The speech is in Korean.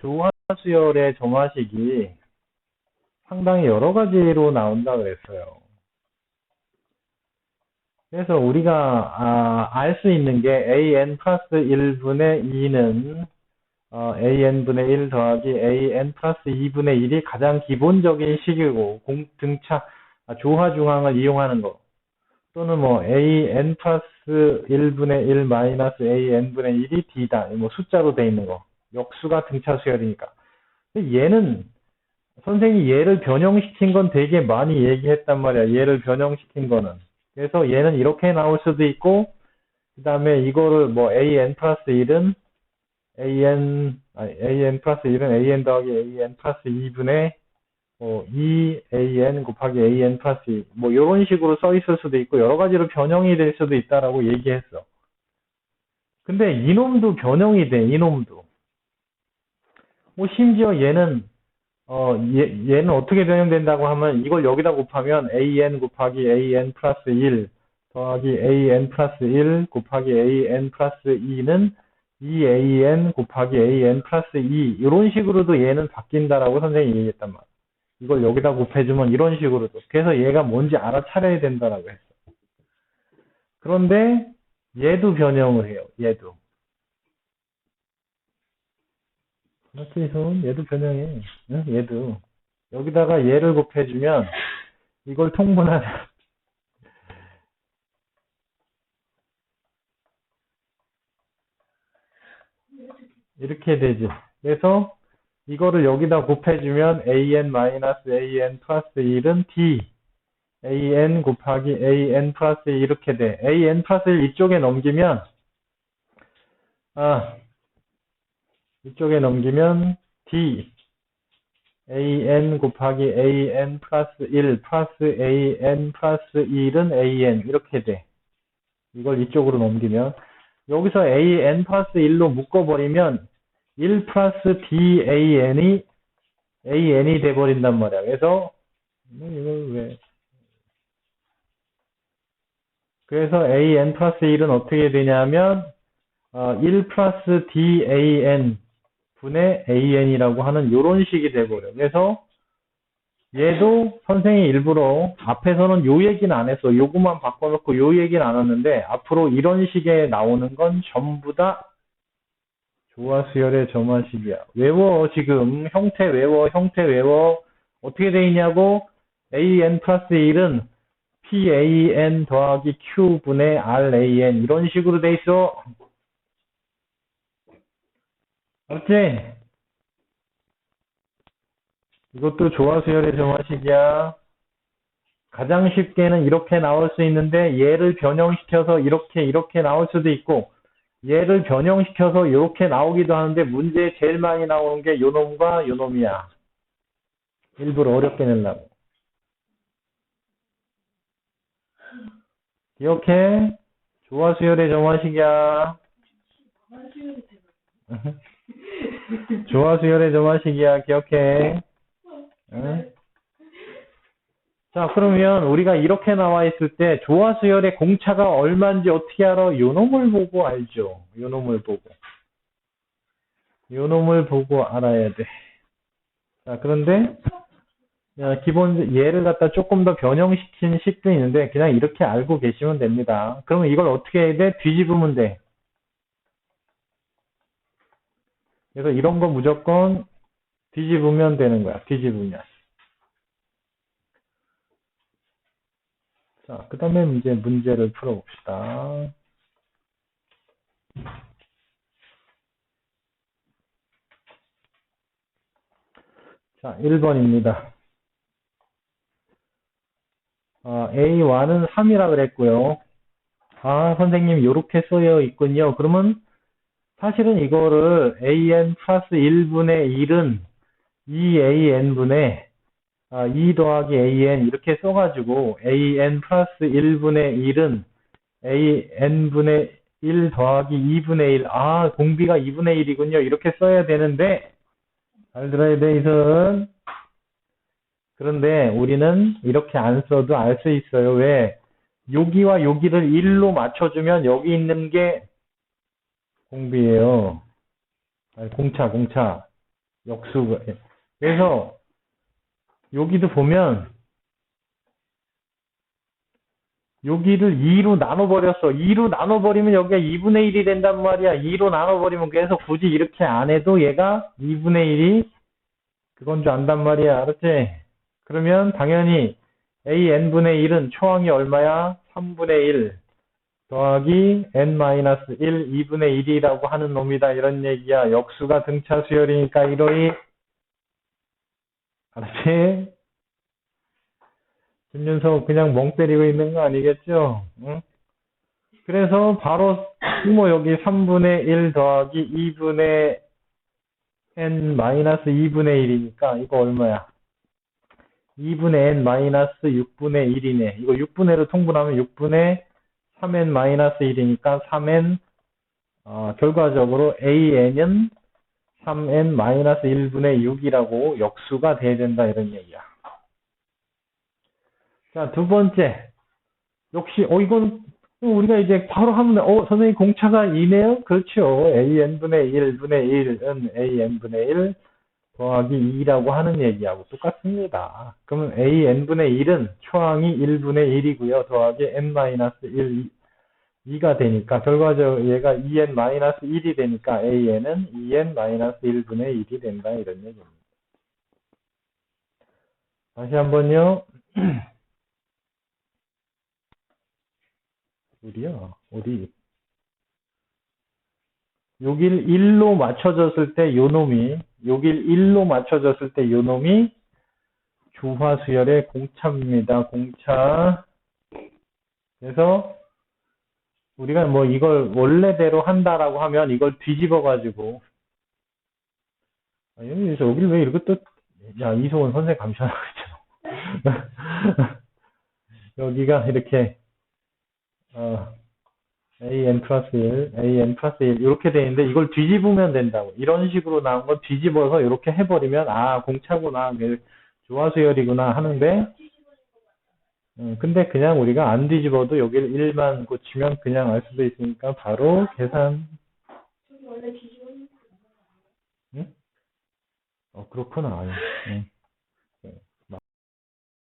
조화수열의 점화식이 상당히 여러 가지로 나온다 그랬어요. 그래서 우리가 알수 있는 게 an 플러스 1분의 2는 어, an분의 1 더하기 an 플러스 2분의 1이 가장 기본적인 식이고 공, 등차 아, 조화 중항을 이용하는 거 또는 뭐 an 플러스 1분의 1 마이너스 an분의 1이 d다. 뭐 숫자로 돼 있는 거 역수가 등차 수열이니까 근데 얘는 선생님이 얘를 변형시킨 건 되게 많이 얘기했단 말이야 얘를 변형시킨 거는 그래서 얘는 이렇게 나올 수도 있고 그 다음에 이거를 뭐 an 플러스 1은 an 아니, an 플러스 1은 an 더하기 an 플러스 2분의 뭐 2an 곱하기 an 플러스 2, 뭐 이런 식으로 써 있을 수도 있고 여러 가지로 변형이 될 수도 있다라고 얘기했어. 근데 이놈도 변형이 돼 이놈도. 뭐 심지어 얘는 어 얘, 얘는 어떻게 변형된다고 하면 이걸 여기다 곱하면 an 곱하기 an 플러스 1 더하기 an 플러스 1 곱하기 an 플러스 2는 2an 곱하기 an 플러스 2 이런 식으로도 얘는 바뀐다라고 선생님이 얘기했단 말이야. 이걸 여기다 곱해주면 이런 식으로도. 그래서 얘가 뭔지 알아차려야 된다라고 했어. 그런데 얘도 변형을 해요. 얘도. 그래서 얘도 변형해. 응? 얘도. 여기다가 얘를 곱해주면 이걸 통분하자. 이렇게 되지. 그래서 이거를 여기다 곱해주면 an 마이너스 an 플러스 1은 d an 곱하기 an 플러스 1 이렇게 돼. an 플러스 1 이쪽에 넘기면 아 이쪽에 넘기면 d an 곱하기 an 플러스 1 플러스 an 플러스 1은 an 이렇게 돼. 이걸 이쪽으로 넘기면 여기서 an 플러스 1로 묶어버리면 1 플러스 dan이 an이 돼버린단 말이야. 그래서 음, 이걸 왜 그래서 an 플러스 1은 어떻게 되냐면 어, 1 플러스 dan 분의 an이라고 하는 이런 식이 돼버려. 그래서 얘도 선생이 일부러 앞에서는 요 얘기는 안 했어. 요것만 바꿔놓고 요 얘기는 안 했는데 앞으로 이런 식의 나오는 건 전부 다 조화수열의 점화식이야. 외워 지금 형태 외워 형태 외워 어떻게 돼 있냐고 an 플러스 1은 pan 더하기 q분의 ran 이런 식으로 돼 있어. 알지? 이것도 조화수열의 점화식이야. 가장 쉽게는 이렇게 나올 수 있는데 얘를 변형시켜서 이렇게 이렇게 나올 수도 있고 얘를 변형시켜서 이렇게 나오기도 하는데 문제에 제일 많이 나오는 게 요놈과 요놈이야. 일부러 어렵게 내려고. 기억해? 조화수열의 점화식이야. 조화수열의 점화식이야. 기억해. 응? 자, 그러면 우리가 이렇게 나와 있을 때 조화 수열의 공차가 얼마인지 어떻게 알아? 요 놈을 보고 알죠. 요 놈을 보고. 요 놈을 보고 알아야 돼. 자, 그런데 야, 기본 얘를 갖다 조금 더 변형시킨 식도 있는데 그냥 이렇게 알고 계시면 됩니다. 그러면 이걸 어떻게 해야 돼? 뒤집으면 돼. 그래서 이런 거 무조건 뒤집으면 되는 거야. 뒤집으면. 자, 그 다음에 이제 문제를 풀어봅시다. 자, 1번입니다. 아, A1은 3이라 그랬고요. 아, 선생님, 요렇게 써여 있군요. 그러면 사실은 이거를 an 플러스 1분의 1은 2an분의 아, 2 더하기 an 이렇게 써가지고 an 플러스 1분의 1은 an분의 1 더하기 2분의 1. 아, 공비가 2분의 1이군요. 이렇게 써야 되는데 잘 들어야 돼, 이선. 그런데 우리는 이렇게 안 써도 알 수 있어요. 왜? 여기와 여기를 1로 맞춰주면 여기 있는 게 공비예요. 아니, 공차, 공차. 역수가. 예. 그래서 여기도 보면 여기를 2로 나눠버렸어. 2로 나눠버리면 여기가 2분의 1이 된단 말이야. 2로 나눠버리면 그래서 굳이 이렇게 안 해도 얘가 2분의 1이 그건 줄 안단 말이야. 알았지? 그러면 당연히 a n분의 1은 초항이 얼마야? 3분의 1 더하기 n-1 2분의 1이라고 하는 놈이다. 이런 얘기야. 역수가 등차 수열이니까 1호이 알았지? 김윤석 그냥 멍 때리고 있는 거 아니겠죠? 응? 그래서 바로 뭐 여기 3분의 1 더하기 2분의 n 마이너스 2분의 1이니까 이거 얼마야? 2분의 n 마이너스 6분의 1이네. 이거 6분의 1로 통분하면 6분의 3n 마이너스 1이니까 3n 어, 결과적으로 an은 3n 마이너스 1분의 6이라고 역수가 돼야 된다 이런 얘기야. 자, 두 번째. 역시, 어, 이건, 우리가 이제 바로 하면, 어, 선생님 공차가 2네요? 그렇죠. an분의 1분의 1은 an분의 1 더하기 2라고 하는 얘기하고 똑같습니다. 그러면 an분의 1은 초항이 1분의 1이고요. 더하기 n-1, 2가 되니까, 결과적으로 얘가 2n-1이 되니까 an은 2n-1분의 1이 된다. 이런 얘기입니다. 다시 한번요. 어디야? 어디? 여길 1로 맞춰졌을 때 요 놈이, 여길 1로 맞춰졌을 때 요놈이 주화수열의 공차입니다. 공차. 그래서 우리가 뭐 이걸 원래대로 한다라고 하면 이걸 뒤집어 가지고 아, 여기서 여길 왜 이렇게 또, 야, 이소원 선생 감시하고 있잖아. 여기가 이렇게 어, an 플러스 1, an 플러스 1 이렇게 돼 있는데 이걸 뒤집으면 된다고. 이런 식으로 나온 거 뒤집어서 이렇게 해버리면 아 공차구나, 조화수열이구나 하는데 음, 근데 그냥 우리가 안 뒤집어도 여기를 1만 고치면 그냥 알 수도 있으니까 바로 계산 응? 어 그렇구나. 응.